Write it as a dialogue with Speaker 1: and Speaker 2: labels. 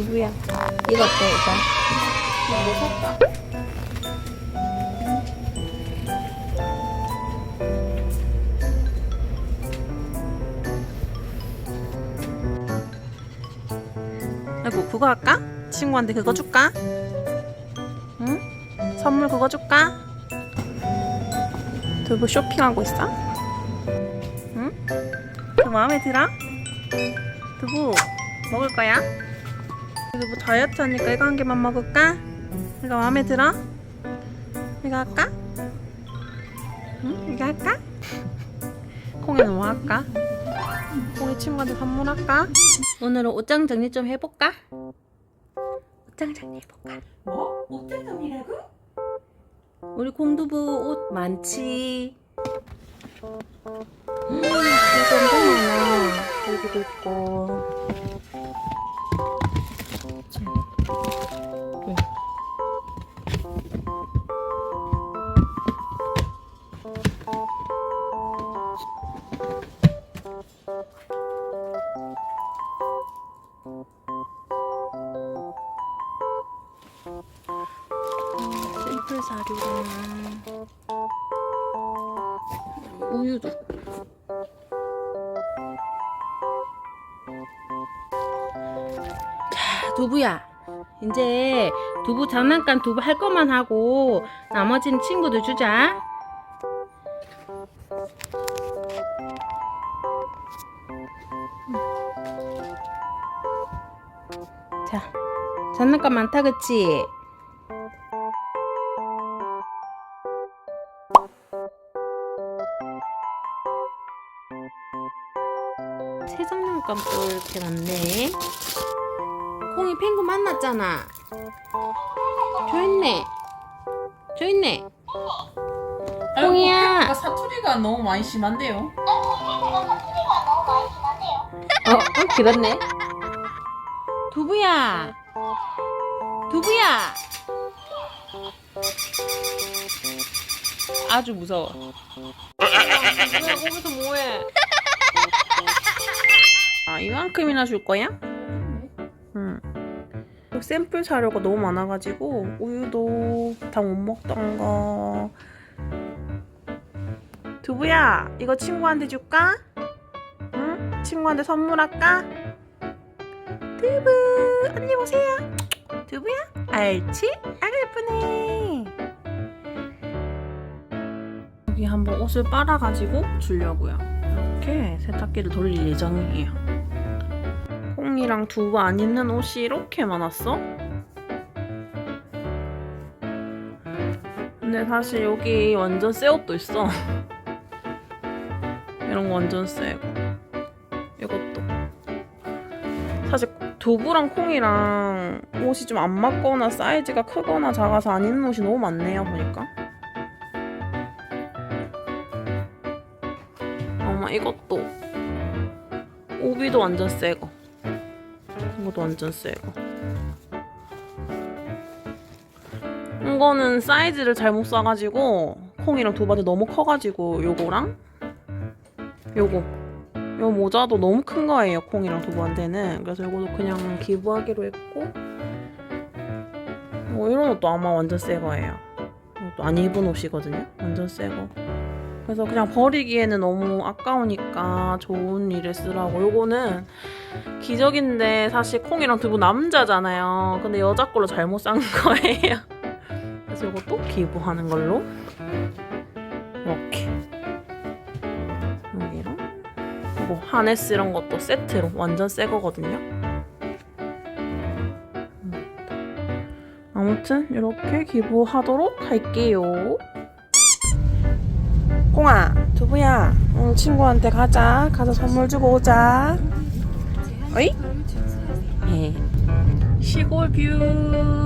Speaker 1: 누구야? 이거 어때 이거?
Speaker 2: 뭐 샀다?
Speaker 1: 아이고 그거 할까? 친구한테 그거 줄까? 응? 선물 그거 줄까? 두부 쇼핑하고 있어? 응? 그 마음에 들어? 두부 먹을 거야? 두부 다이어트 하니까 이거 한 개만 먹을까? 이거 마음에 들어? 이거 할까? 응? 이거 할까? 콩이는 뭐 할까? 콩이 친구한테 선물할까? 오늘은 옷장 정리 좀 해볼까? 옷장 정리해볼까?
Speaker 2: 뭐? 옷장 정리라고?
Speaker 1: 우리 콩두부 옷 많지? 음, 이거 엄청 많아. 여기도 있고. 샘플 사료랑 우유도. 자 두부야. 이제 두부 장난감 두부 할 것만 하고 나머지는 친구들 주자 자 장난감 많다 그치? 새 장난감 또 이렇게 많네. 콩이 펭구 만났잖아. 저 있네. 저 있네.
Speaker 2: 아, 사투리가 너무 많이 심한데요?
Speaker 1: 어, 어, 그렇네. 두부야. 두부야. 아주 무서워. 왜 거기서 뭐해? 아, 이만큼이나 줄 거야? 응. 샘플 사료가 너무 많아가지고 우유도 다 못 먹던 거. 두부야, 이거 친구한테 줄까? 응? 친구한테 선물할까? 두부, 언니 보세요. 두부야, 알지? 아주 예쁘네. 여기 한번 옷을 빨아가지고 주려고요. 이렇게 세탁기를 돌릴 예정이에요. 콩이랑 두부 안 입는 옷이 이렇게 많았어? 근데 사실 여기 완전 새 옷도 있어. 이런 거 완전 새고. 이것도. 사실 두부랑 콩이랑 옷이 좀 안 맞거나 사이즈가 크거나 작아서 안 입는 옷이 너무 많네요, 보니까. 어머, 이것도. 오비도 완전 새거. 이것도 완전 새거. 이거는 사이즈를 잘못 싸가지고 콩이랑 두바지 너무 커가지고 요거랑 요거. 요 모자도 너무 큰 거예요 콩이랑 두부한테는. 그래서 요거도 그냥 기부하기로 했고. 뭐 이런 옷도 아마 완전 새 거예요. 이것도 안 입은 옷이거든요. 완전 새거. 그래서 그냥 버리기에는 너무 아까우니까 좋은 일에 쓰라고. 요거는 기적인데 사실 콩이랑 두부 남자잖아요. 근데 여자 걸로 잘못 산 거예요. 그래서 이것도 기부하는 걸로. 이렇게 여기랑 그리고 하네스 이런 것도 세트로 완전 새 거거든요 음. 아무튼 이렇게 기부하도록 할게요 콩아 두부야 오늘 친구한테 가자 가서 선물 주고 오자 어이? 예. 시골 뷰